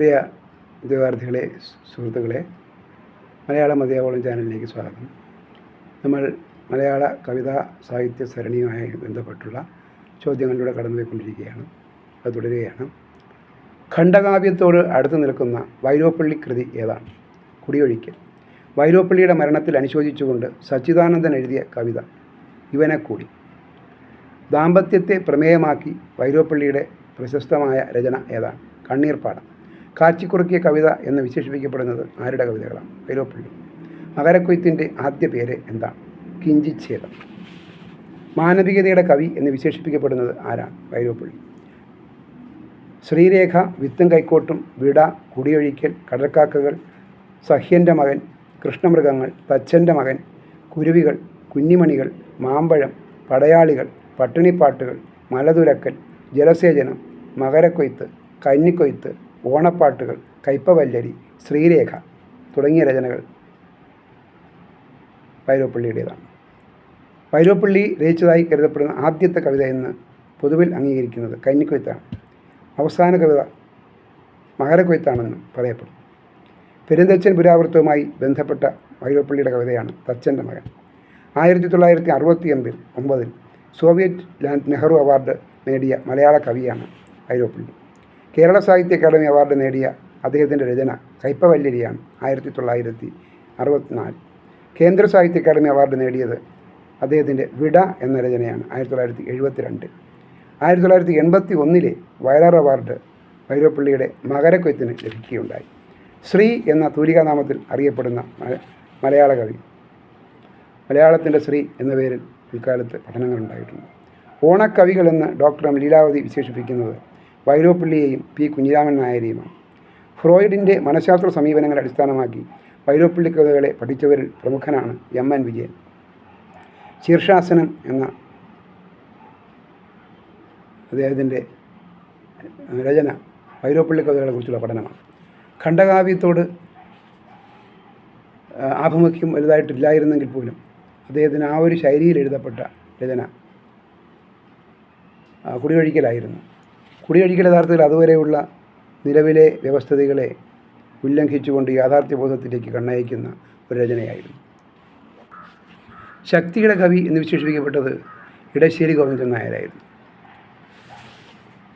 പ്രിയ ഉദ്യോഗാർത്ഥികളെ സുഹൃത്തുക്കളെ മലയാള മതിയാവോളം ചാനലിലേക്ക് സ്വാഗതം. നമ്മൾ മലയാള കവിതാ സാഹിത്യ സരണിയുമായി ബന്ധപ്പെട്ടുള്ള ചോദ്യങ്ങളിലൂടെ കടന്നുപോയിക്കൊണ്ടിരിക്കുകയാണ്. അത് തുടരുകയാണ്. ഖണ്ഡകാവ്യത്തോട് അടുത്ത് നിൽക്കുന്ന വൈരോപ്പള്ളി കൃതി ഏതാണ്? കുടിയൊഴിക്കൽ. വൈരോപ്പള്ളിയുടെ മരണത്തിൽ അനുശോചിച്ചുകൊണ്ട് സച്ചിദാനന്ദൻ എഴുതിയ കവിത ഇവനെക്കൂടി. ദാമ്പത്യത്തെ പ്രമേയമാക്കി വൈരോപ്പള്ളിയുടെ പ്രശസ്തമായ രചന ഏതാണ്? കണ്ണീർപ്പാടം. കാച്ചിക്കുറുക്കിയ കവിത എന്ന് വിശേഷിപ്പിക്കപ്പെടുന്നത് ആരുടെ കവിതകളാണ്? വൈലോപ്പള്ളി മകരക്കൊയ്ത്തിന്റെ ആദ്യ പേര് എന്താണ് കിഞ്ചിച്ഛേദം മാനവികതയുടെ കവി എന്ന് വിശേഷിപ്പിക്കപ്പെടുന്നത് ആരാണ് വൈലോപ്പള്ളി ശ്രീരേഖ വിത്തും കൈക്കോട്ടും വിട കുടിയൊഴിക്കൽ കടൽക്കാക്കകൾ സഹ്യന്റെ മകൻ കൃഷ്ണമൃഗങ്ങൾ തച്ചന്റെ മകൻ കുരുവികൾ കുഞ്ഞിമണികൾ മാമ്പഴം പടയാളികൾ പട്ടിണിപ്പാട്ടുകൾ മലതുരക്കൽ ജലസേചനം മകരക്കൊയ്ത്ത് കന്നിക്കൊയ്ത്ത് ഓണപ്പാട്ടുകൾ കയ്പവല്ലരി ശ്രീരേഖ തുടങ്ങിയ രചനകൾ വൈരോപ്പള്ളിയുടേതാണ് വൈരോപ്പള്ളി രചിച്ചതായി കരുതപ്പെടുന്ന ആദ്യത്തെ കവിത എന്ന് പൊതുവിൽ അംഗീകരിക്കുന്നത് കന്നിക്കൊയ്ത്താണ് അവസാന കവിത മകരക്കൊയ്ത്താണെന്ന് പറയപ്പെടും പെരുന്തച്ചൻ പുരാവൃത്തവുമായി ബന്ധപ്പെട്ട വൈരോപ്പള്ളിയുടെ കവിതയാണ് തച്ചന്റെ മകൻ. ആയിരത്തി തൊള്ളായിരത്തി അറുപത്തി ഒൻപതിൽ ഒമ്പതിൽ സോവിയറ്റ് ലാൻഡ് നെഹ്റു അവാർഡ് നേടിയ മലയാള കവിയാണ് വൈലോപ്പള്ളി കേരള സാഹിത്യ അക്കാദമി അവാർഡ് നേടിയ അദ്ദേഹത്തിന്റെ രചന കയ്പവല്യരിയാണ് ആയിരത്തി തൊള്ളായിരത്തി അറുപത്തിനാല്. കേന്ദ്ര സാഹിത്യ അക്കാദമി അവാർഡ് നേടിയത് അദ്ദേഹത്തിന്റെ വിട എന്ന രചനയാണ് ആയിരത്തി തൊള്ളായിരത്തി എഴുപത്തി രണ്ട് ആയിരത്തി തൊള്ളായിരത്തി എൺപത്തി ഒന്നിലെ വയലാർ അവാർഡ് വൈരപ്പള്ളിയുടെ മകരക്കൊയ്ത്തിന് ലഭിക്കുകയുണ്ടായി. ശ്രീ എന്ന തൂലികാനാമത്തിൽ അറിയപ്പെടുന്ന മലയാള കവി മലയാളത്തിന്റെ ശ്രീ എന്ന പേരിൽ പിൽക്കാലത്ത് പഠനങ്ങളുണ്ടായിട്ടുണ്ട്. ഓണക്കവികളെന്ന് ഡോക്ടർ എം ലീലാവതി വിശേഷിപ്പിക്കുന്നത് വൈലോപ്പള്ളിയെയും പി കുഞ്ഞിരാമൻ നായരെയുമാണ്. ഫ്രോയിഡിന്റെ മനഃശാസ്ത്ര സമീപനങ്ങളെ അടിസ്ഥാനമാക്കി വൈരോപ്പിള്ളി കഥകളെ പഠിച്ചവരിൽ പ്രമുഖനാണ് എം എൻ വിജയൻ. ശീർഷാസനം എന്ന അദ്ദേഹത്തിന്റെ രചന വൈലോപ്പള്ളി കവിതകളെക്കുറിച്ചുള്ള പഠനമാണ്. ഖണ്ഡകാവ്യത്തോട് ആഭിമുഖ്യം വലുതായിട്ടില്ലായിരുന്നെങ്കിൽ പോലും അദ്ദേഹത്തിന് ആ ഒരു ശൈലിയിൽ എഴുതപ്പെട്ട രചന കുടിവഴിക്കലായിരുന്നു കുടിയൊഴിക്കൽ യഥാർത്ഥത്തിൽ അതുവരെയുള്ള നിലവിലെ വ്യവസ്ഥിതികളെ ഉല്ലംഘിച്ചുകൊണ്ട് യാഥാർത്ഥ്യബോധത്തിലേക്ക് കണ്ണയക്കുന്ന ഒരു രചനയായിരുന്നു. ശക്തിയുടെ കവി എന്ന് വിശേഷിപ്പിക്കപ്പെട്ടത് ഇടശ്ശേരി ഗോവിന്ദൻ നായരായിരുന്നു.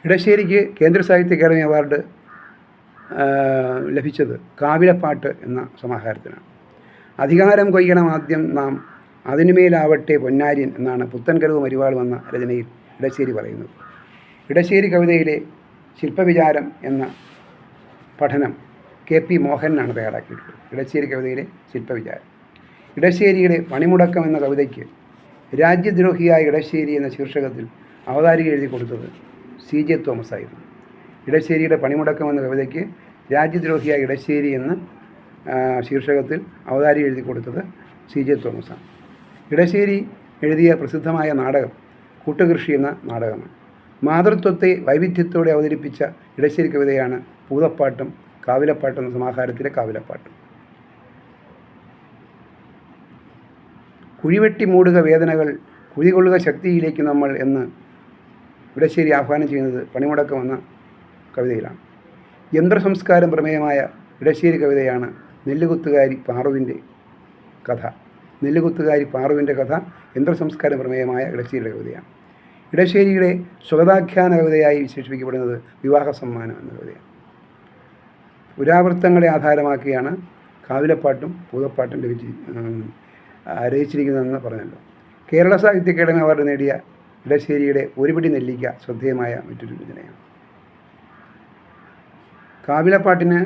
ഇടശ്ശേരിക്ക് കേന്ദ്ര സാഹിത്യ അക്കാദമി അവാർഡ് ലഭിച്ചത് കാവിലപ്പാട്ട് എന്ന സമാഹാരത്തിനാണ്. അധികാരം കൊയ്യണം ആദ്യം നാം അതിനുമേലാവട്ടെ പൊന്നാര്യൻ എന്നാണ് പുത്തൻകരവ് മരുവാൾ എന്ന രചനയിൽ ഇടശ്ശേരി പറയുന്നത്. ഇടശ്ശേരി കവിതയിലെ ശില്പവിചാരം എന്ന പഠനം കെ പി മോഹനാണ് തയ്യാറാക്കിയിട്ടുള്ളത്. ഇടശ്ശേരി കവിതയിലെ ശില്പവിചാരം. ഇടശ്ശേരിയുടെ പണിമുടക്കം എന്ന കവിതയ്ക്ക് രാജ്യദ്രോഹിയായ ഇടശ്ശേരി എന്ന ശീർഷകത്തിൽ അവതാരിക എഴുതി കൊടുത്തത് സി ജെ തോമസ് ആയിരുന്നു. ഇടശ്ശേരിയുടെ പണിമുടക്കം എന്ന കവിതയ്ക്ക് രാജ്യദ്രോഹിയായ ഇടശ്ശേരി എന്ന് ശീർഷകത്തിൽ അവതാരിക എഴുതി കൊടുത്തത് സി ജെ തോമസാണ്. ഇടശ്ശേരി എഴുതിയ പ്രസിദ്ധമായ നാടകം കൂട്ടുകൃഷി എന്ന നാടകമാണ്. മാതൃത്വത്തെ വൈവിധ്യത്തോടെ അവതരിപ്പിച്ച ഇടശ്ശേരി കവിതയാണ് പൂതപ്പാട്ടും കാവിലപ്പാട്ടും സമാഹാരത്തിലെ കാവിലപ്പാട്ടും. കുഴിവെട്ടി മൂടുക വേദനകൾ കുഴികൊള്ളുക ശക്തിയിലേക്ക് നമ്മൾ എന്ന് ഇടശ്ശേരി ആഹ്വാനം ചെയ്യുന്നത് പണിമുടക്കം എന്ന കവിതയിലാണ്. യന്ത്രസംസ്കാരം പ്രമേയമായ ഇടശ്ശേരി കവിതയാണ് നെല്ലുകുത്തുകാരി പാറുവിന്റെ കഥ. നെല്ലുകുത്തുകാരി പാറുവിന്റെ കഥ യന്ത്രസംസ്കാരം പ്രമേയമായ ഇടശ്ശേരിയുടെ കവിതയാണ്. ഇടശ്ശേരിയുടെ സ്വഗതാഖ്യാന കവിതയായി വിശേഷിപ്പിക്കപ്പെടുന്നത് വിവാഹ സമ്മാനം എന്ന കവിതയാണ്. പുരാവൃത്തങ്ങളെ ആധാരമാക്കിയാണ് കാവിലപ്പാട്ടും പൂതപ്പാട്ടും ലഭിച്ചി രചിച്ചിരിക്കുന്നതെന്ന് പറഞ്ഞല്ലോ. കേരള സാഹിത്യ അക്കാദമി അവാർഡ് നേടിയ ഇടശ്ശേരിയുടെ ഒരുപിടി നെല്ലിക്ക ശ്രദ്ധേയമായ മറ്റൊരു രചനയാണ്. കാവിലപ്പാട്ടിന്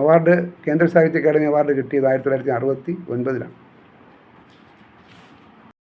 അവാർഡ് കേന്ദ്ര സാഹിത്യ അക്കാദമി അവാർഡ് കിട്ടിയത് ആയിരത്തി തൊള്ളായിരത്തി അറുപത്തി ഒൻപതിലാണ്.